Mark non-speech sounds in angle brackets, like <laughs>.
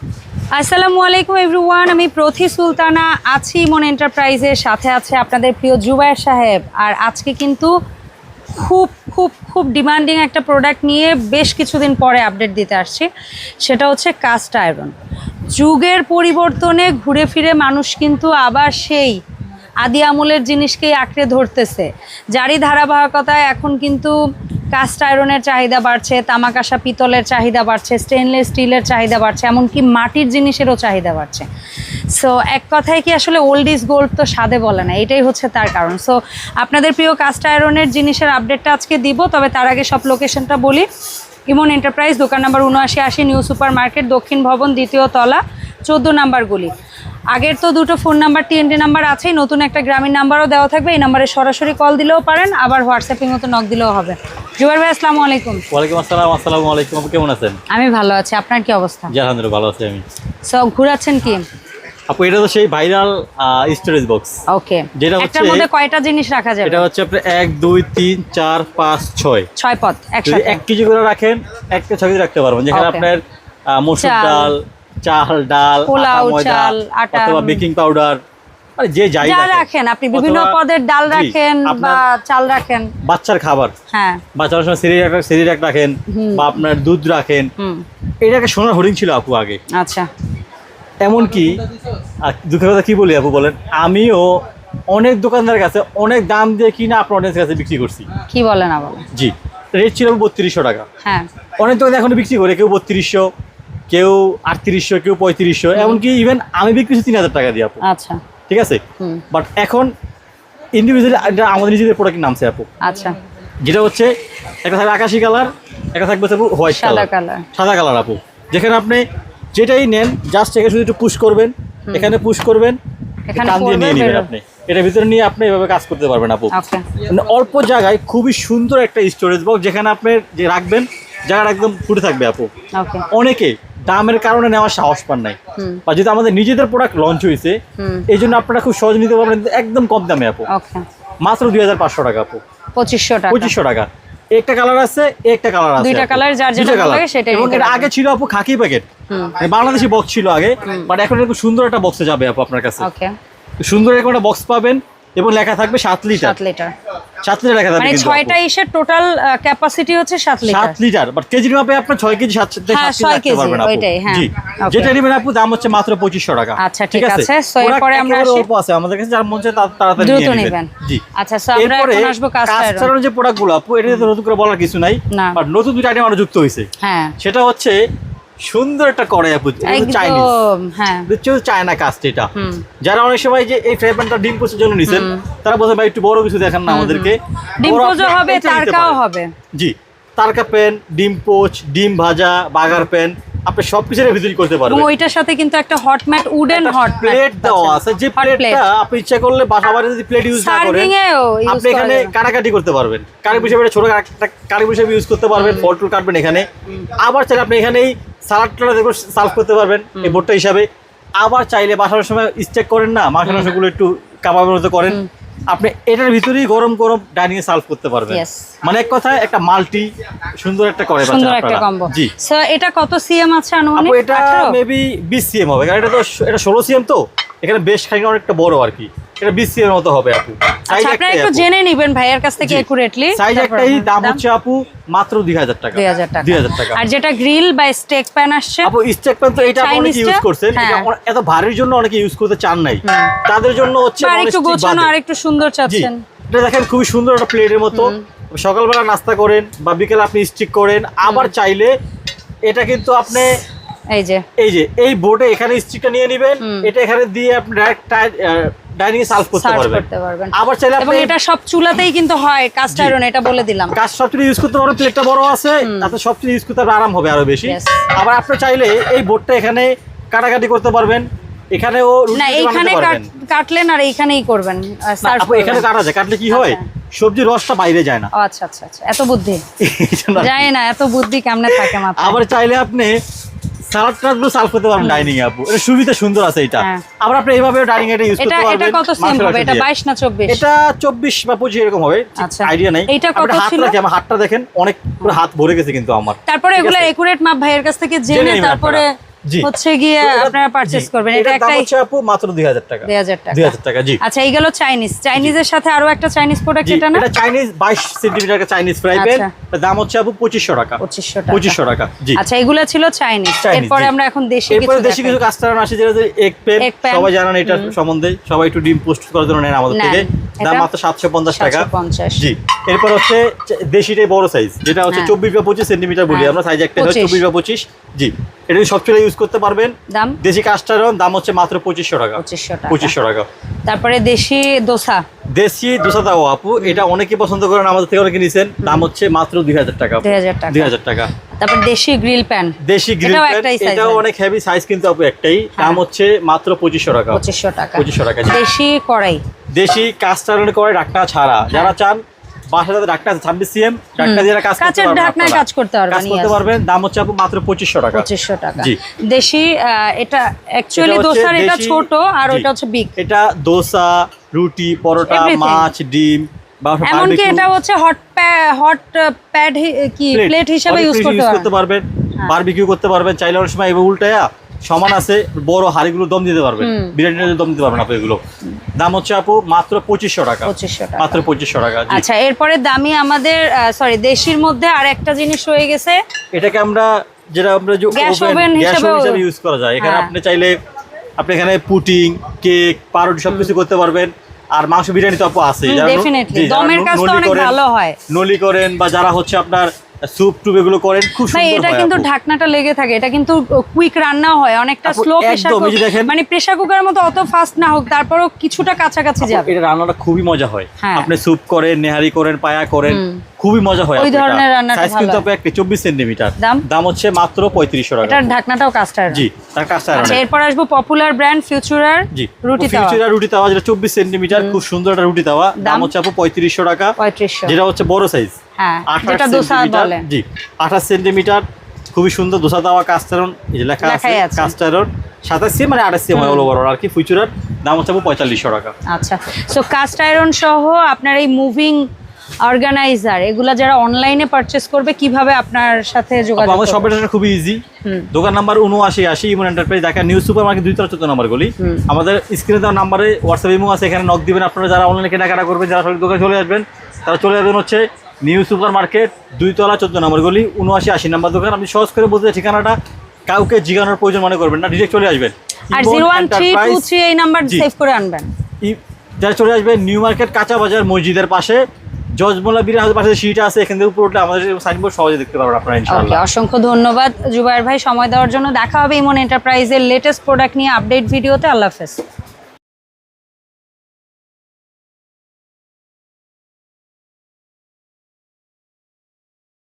আসসালামু আলাইকুম এভরিওয়ান আমি প্রথি সুলতানা, আছি মন এন্টারপ্রাইজের সাথে আছে আপনাদের প্রিয় জুবায়ের সাহেব। আর আজকে কিন্তু খুব খুব খুব ডিমান্ডিং একটা প্রোডাক্ট নিয়ে বেশ কিছুদিন পরে আপডেট দিতে আসছি। সেটা হচ্ছে কাস্ট আয়রন যুগের পরিবর্তনে ঘুরে ফিরে মানুষ কিন্তু আবার সেই আদি আমলের জিনিসকেই আঁকড়ে ধরতেছে। যারই ধারাবাহিকতায় এখন কিন্তু কাস্ট আয়রনের চাহিদা বাড়ছে তামাক তামাকাশা পিতলের চাহিদা বাড়ছে স্টেনলেস স্টিলের চাহিদা বাড়ছে, এমনকি মাটির জিনিসেরও চাহিদা বাড়ছে। সো এক কথায় কি আসলে ওল্ড ইজ গোল্ড তো স্বাদে বলে না, এটাই হচ্ছে তার কারণ। সো আপনাদের প্রিয় কাস্ট আয়রনের জিনিসের আপডেটটা আজকে দিব, তবে তার আগে সব লোকেশনটা বলি। ইমন এন্টারপ্রাইজ দোকান নাম্বার উনআশি আশি নিউ সুপার মার্কেট দক্ষিণ ভবন, দ্বিতীয় তলা, চোদ্দ নাম্বার আগের তো দুটো ফোন নাম্বার টিএনডি নাম্বার আছেই, নতুন একটা গ্রামীণ নাম্বারও দেওয়া থাকবে, এই নাম্বারে সরাসরি কল দিলেও পারেন, আবার হোয়াটসঅ্যাপের মতো নক দিলেও হবে। জুয়ার ভাই আসসালামু আলাইকুম। ওয়ালাইকুম আসসালাম আসসালামু আলাইকুম। আপু কেমন আছেন? আমি ভালো আছি আপনার কি অবস্থা? জি আলহামদুলিল্লাহ ভালো আছি আমি। সো ঘুরাচ্ছেন কি? আপু এটা তো সেই ভাইরাল স্টোরেজ বক্স ওকে যেটা হচ্ছে- মধ্যে কয়টা জিনিস রাখা যাবে? এটা হচ্ছে এক দুই তিন চার পাঁচ ছয়। ছয় পথ যদি একসাথে এক কেজি করে রাখেন একটা কেজি রাখতে পারবেন। যেখানে আপনার মসুর ডাল চাল ডাল পোলাও, চাল, আটা, অথবা বেকিং পাউডার মানে যে যাই রাখেন আপনি বিভিন্ন পদের ডাল রাখেন বা চাল রাখেন। বাচ্চার খাবার হ্যাঁ। বাচ্চার সময় সিরিয়াক সিরিয়াক রাখেন বা আপনার দুধ রাখেন। এটা একটা সোনার হরিণ ছিল আপু আগে। আচ্ছা। এমনকি দুঃখের কথা কি বলি আপু বলেন? আমিও অনেক দোকানদার কাছে অনেক দাম দিয়ে কিনা আপনার অডিয়েন্সের কাছে বিক্রি করছি। কি বলেন আবার? জি রেট ছিল বত্রিশশো টাকা। হ্যাঁ। অনেক দোকানে এখনও বিক্রি করে কেউ বত্রিশশো কেউ আটত্রিশশো কেউ পঁয়ত্রিশশো এমনকি ইভেন আমি বিক্রি তিন হাজার টাকা দিয়ে আপু। আচ্ছা। ঠিক আছে? বাট এখন ইন্ডিভিজুয়ালি আমাদের নিজেদের প্রোডাক্ট নামছে আপু আচ্ছা। যেটা হচ্ছে একটা থাকবে আকাশি কালার একটা থাকবে হচ্ছে হোয়াইট সাদা কালার সাদা কালার আপু যেখানে আপনি যেটাই নেন জাস্ট এখানে শুধু একটু পুশ করবেন এখানে পুশ করবেন এখানে কান দিয়ে নিয়ে নেবেন আপনি। এটা ভিতরে নিয়ে আপনি এভাবে কাজ করতে পারবেন আপু মানে অল্প জায়গায় খুবই সুন্দর একটা স্টোরেজ বক্স যেখানে আপনি যে রাখবেন জায়গাটা একদম ফুটে থাকবে আপু অনেকে দামের কারণে নেওয়ার সাহস পান নাই। বা যেহেতু আমাদের নিজেদের প্রোডাক্ট লঞ্চ হয়েছে এই জন্য আপনারা খুব সহজ নিতে পারবেন একদম কম দামে আপু। মাত্র দুই হাজার পাঁচশো টাকা আপু। পঁচিশশো টাকা। পঁচিশশো টাকা। একটা কালার আছে একটা কালার আছে দুইটা colour যার যেটা ভালো লাগে সেটাই এবং এর আগে ছিল আপু খাকি প্যাকেট হুম। বাংলাদেশি বক্স ছিল আগে বাট এখন খুব সুন্দর একটা বক্সে যাবে আপু আপনার কাছে। ওকে। সুন্দর একটা বক্স পাবেন এবং লেখা থাকবে সাত লিটার সাত লিটার। সাত লিটার লেখা থাকবে মানে ছয়টা আপু। টোটাল ক্যাপাসিটি হচ্ছে সাত লিটার সাত লিটার। বাট কেজির মাপে আপনার ছয় কেজি সাত হ্যাঁ, সাত কেজি পারবেন ওইটাই, হ্যাঁ। যেটা নেবেন আপু দাম হচ্ছে মাত্র পঁচিশশো টাকা। আচ্ছা, ঠিক আছে। এরপরে আমরা অল্প আছে। আমাদের কাছে যার মন চায় তাড়াতাড়ি নিয়ে নিবেন। জি। আচ্ছা so আমরা এখন আসব কাস্ট আয়রন কাস্টারের যে প্রোডাক্টগুলো আপু এটা তো নতুন করে বলার কিছু নাই। বাট নতুন দুটো আইটেম আরও যুক্ত হয়েছে হ্যাঁ। সেটা হচ্ছে সুন্দর একটা কড়াই আপু চাইনিজ একদম হ্যাঁ। চায়না কাস্ট এটা। যারা অনেক সময় যে এই ফ্রাই প্যানটা ডিম পোস্টের জন্য নিছেন তারা বলছে ভাই একটু বড় কিছু দেখান না আমাদেরকে। ডিম হবে তারকাও হবে। জি তারকা প্যান ডিম পোচ ডিম ভাজা বাগার প্যান আপনি সব কিছুর ভিতরে করতে পারবেন। ওইটার সাথে কিন্তু একটা hot mat wooden hot plate দেওয়া আছে। যে প্লেটটা আপনি ইচ্ছা করলে বাসা যদি প্লেট ইউজ না করেন আপনি এখানে কাটাকাটি করতে পারবেন। কারি হিসেবে ছোট কারি হিসেবে ইউজ করতে পারবেন ফল টুল কাটবেন এখানে। আবার চাইলে আপনি এখানেই সালাডটা দেখো সার্ভ করতে পারবেন এই বোর্ডটা হিসাবে। আবার চাইলে বাসার সময় স্টেক করেন না মাংস মাংসগুলো একটু কাবাবের মতো করেন। আপনি এটার ভিতরেই গরম গরম ডাইনিং এ সার্ভ করতে পারবেন। মানে এক কথায় একটা মাল্টি সুন্দর একটা করে সুন্দর একটা কম্বো জি। সো এটা কত সিএম আছে আনুমানিক? এটা 18? মেবি বিশ সিএম হবে কারণ এটা তো এটা ষোলো সিএম তো। এখানে বেশ খানিক অনেকটা বড় আর কি। এটা বিশ সিএম মতো হবে আপু। সাইজ আচ্ছা আপনারা একটু জেনে নেবেন ভাইয়ের কাছ থেকে একুরেটলি সাইজ একটাই দাম হচ্ছে আপু মাত্র দুই হাজার টাকা। দুই হাজার টাকা। দুই হাজার টাকা। আর যেটা গ্রিল বা স্টেক প্যান আসছে? আপু স্টেক প্যান তো এটা অনেকে ইউজ করছেন। এটা হ্যাঁ। এত ভারীর জন্য অনেকে ইউজ করতে চান নাই। তাদের জন্য হচ্ছে আরেকটু non-stick গোছানো আর একটু সুন্দর চাচ্ছেন। এটা দেখেন খুবই সুন্দর একটা প্লেটের মতো। সকালবেলা নাস্তা করেন বা বিকেলে আপনি স্টিক করেন। আবার চাইলে এটা কিন্তু আপনি এই যে। এই যে এই বোর্ডে এখানে স্টিকটা নিয়ে নেবেন। এটা এখানে দিয়ে আপনি ডাইরেক্ট ডাইনিং সার্ভ করতে পারবেন। আবার চাইলে আপনি এটা সব চুলাতেই কিন্তু হয় কাস্ট আয়রন এটা বলে দিলাম। কাজ সবচেয়ে ইউজ করতে পারবেন প্লেটটা বড় আছে তাতে সবচেয়ে ইউজ করতে আরাম হবে আরও বেশি। আবার আপনি চাইলে এই বোর্ডটা এখানে কাটাকাটি করতে পারবেন। এখানেও না এইখানে। কাটলেন আর এইখানেই করবেন সার্ভ এখানে কাটা যায়। কাটলে কি হয়? সবজির রসটা বাইরে যায় না। আচ্ছা আচ্ছা আচ্ছা। এত বুদ্ধি। <laughs> জানি না এত বুদ্ধি কেমনে থাকে আবার চাইলে আপনি সালাদ সার্ভ করতে পারবেন ডাইনিং এ আপু এটা সুবিধা সুন্দর আছে এটা হ্যাঁ। আবার আপনি এইভাবে ডাইনিং এটা ইউজ করতে পারবেন এটা কত সেম হবে এটা 22 না 24 এটা চব্বিশ বা পঁচিশ এরকম হবে আচ্ছা। আইডিয়া নাই এটা কত ছিল? আমার হাতটা দেখেন অনেক পুরো হাত ভরে গেছে কিন্তু আমার তারপরে এগুলো? একুরেট মাপ ভাইয়ের কাছ থেকে জেনে তারপরে। হচ্ছে গিয়ে আপনারা পারচেস জি, করবেন। এটা হচ্ছে আপু মাত্র দুই হাজার টাকা। দুই হাজার টাকা। দুই হাজার টাকা জি। আচ্ছা এই গেল চাইনিজ চাইনিজের সাথে আরও একটা চাইনিজ প্রোডাক্ট এটা না? এটা চাইনিজ বাইশ সেন্টিমিটার চাইনিজ ফ্রাই প্যান। দাম হচ্ছে আপু পঁচিশশো টাকা। পঁচিশশো টাকা। পঁচিশশো টাকা জি। আচ্ছা এগুলো ছিল চাইনিজ এরপরে। আমরা এখন দেশি এরপরে কিছু দেশি কিছু কাস্টমার আসে যেটা Egg pan, সবাই জানেন এটার সম্বন্ধে। সবাই একটু ডিম পোস্ট করার জন্য নেন আমাদের থেকে। দাম মাত্র সাতশো পঞ্চাশ টাকা। 750 জি। এরপর হচ্ছে দেশিটাই বড় সাইজ যেটা হচ্ছে হ্যাঁ। চব্বিশ বা পঁচিশ সেন্টিমিটার বলি হ্যাঁ। আমরা সাইজ একটা 25 চব্বিশ বা পঁচিশ। জি এটা সব চুলে ইউজ করতে পারবেন দাম? দেশি কাস্টার দাম হচ্ছে মাত্র পঁচিশশো টাকা। পঁচিশশো টাকা। তারপরে দেশি দোসা? দেশি দোসা দাও আপু এটা অনেকে পছন্দ করেন আমাদের থেকে অনেকে নিছেন। দাম হচ্ছে মাত্র দুই হাজার টাকা দুই হাজার টাকা। তারপর দেশি গ্রিল প্যান দেশি গ্রিল প্যান এটাও অনেক হেভি সাইজ কিন্তু আপু একটাই। দাম হচ্ছে মাত্র পঁচিশশো টাকা। পঁচিশশো টাকা। 2500 টাকা, দেশি কড়াই? দেশি কাস্টার করে ডাকনা ছাড়া। যারা চান বাসার সাথে ডাকনা ছাব্বিশ সিএম ডাকনা দিয়ে কাজ কাঁচের ঢাকনায় কাজ করতে পারবেন, কাজ করতে পারবেন দাম হচ্ছে আপু মাত্র পঁচিশশো টাকা। পঁচিশশো টাকা। দেশি এটা অ্যাকচুয়ালি দোসার এটা ছোট আর জি। হচ্ছে বিগ এটা দোসা রুটি পরোটা মাছ ডিম এমনকি এটা হচ্ছে হট হট প্যাড কি প্লেট হিসাবে ইউজ করতে পারবেন। পারবেন। হ্যাঁ। বারবিকিউ করতে পারবেন চাইলে অনেক সময় এবার উল্টায়া সমান আছে বড় হাড়িগুলো দম দিতে পারবেন। বিরিয়ানি দম দিতে পারবেন আপনি এগুলো। দাম হচ্ছে আপু মাত্র পঁচিশশো টাকা। পঁচিশশো টাকা। মাত্র পঁচিশশো টাকা আচ্ছা এরপরে দামি আমাদের সরি দেশির মধ্যে আর একটা জিনিস হয়ে গেছে। এটাকে আমরা যেটা আমরা হিসেবে ইউজ করা যায়। এখানে হ্যাঁ। আপনি চাইলে আপনি এখানে পুটিং কেক পাউরুটি সবকিছু করতে পারবেন। আর মাংস বিরিয়ানি তো আপু আছে। নলি করেন বা যারা হচ্ছে আপনার স্যুপ টুপ এগুলো করেন খুব সুন্দর এটা কিন্তু ঢাকনাটা লেগে থাকে এটা কিন্তু কুইক রান্না হয় অনেকটা স্লো প্রেসার দেখেন। মানে প্রেসার কুকারের মতো অত ফাস্ট না হোক তারপরও কিছুটা কাছাকাছি যাবে। এটা রান্নাটা খুবই মজা হয়। হ্যাঁ। আপনি স্যুপ করেন নেহারি করেন পায়া করেন খুবই মজা হয় ওই ধরনের রান্নাটা সাইজ কিন্তু হয়। আপু একটা চব্বিশ সেন্টিমিটার দাম? দাম হচ্ছে মাত্র পঁয়ত্রিশশো টাকা। এটার ঢাকনাটাও কাস্টার জি তার কাজটা আচ্ছা এরপর আসব পপুলার ব্র্যান্ড ফিউচারার জি রুটি তাওয়া। ফিউচার রুটি তাওয়া যেটা চব্বিশ সেন্টিমিটার খুব সুন্দর একটা রুটি তাওয়া। দাম? হচ্ছে আপু পঁয়ত্রিশশো টাকা। পঁয়ত্রিশশো। যেটা হচ্ছে বড় সাইজ হ্যাঁ যেটা দোসা বলে। জি আঠাশ সেন্টিমিটার খুবই সুন্দর দোসা তাওয়া কাস্টারন এই যে লেখা আছে কাস্টারন সাতাশ সি মানে আঠাশ সি হয় অল ওভার আর কি দাম হচ্ছে পঁয়তাল্লিশশো টাকা। আচ্ছা সো কাস্ট আয়রন সহ আপনার এই মুভিং অর্গানাইজার এগুলা যারা অনলাইনে পারচেস করবে কীভাবে আপনার সাথে আপু, যোগাযোগ আমাদের শপের খুবই ইজি। দোকান নাম্বার উনআশি আশি Emon enterprise Dhaka new super market দুই চোদ্দ নাম্বার গলি। আমাদের স্ক্রিনে দেওয়া নাম্বারে হোয়াটসঅ্যাপ ইমো আছে এখানে নক দিবেন আপনারা যারা অনলাইনে কেনাকাটা করবেন যারা দোকানে চলে আসবেন তারা চলে আসবেন হচ্ছে নিউ সুপার মার্কেট দুই তলা চোদ্দ নম্বর গলি উনআশি আশি নম্বর দোকান। আপনি সহজ করে বলতে ঠিকানাটা কাউকে জিগানোর প্রয়োজন মনে করবেন না ডিরেক্ট চলে আসবেন। আর zero one three two three এই নাম্বার সেভ করে আনবেন। যারা চলে আসবেন নিউ মার্কেট কাঁচা বাজার মসজিদের পাশে। জজমোলা বিরা পাশে সিট আছে এখান থেকে উঠলে আমাদের সাইনবোর্ড সহজে দেখতে পারবেন আপনারা ইনশাআল্লাহ। অসংখ্য ধন্যবাদ। জুবাইর ভাই সময় দেওয়ার জন্য দেখা হবে ইমন এন্টারপ্রাইজের লেটেস্ট প্রোডাক্ট নিয়ে আপডেট ভিডিওতে। আল্লাহ হাফেজ।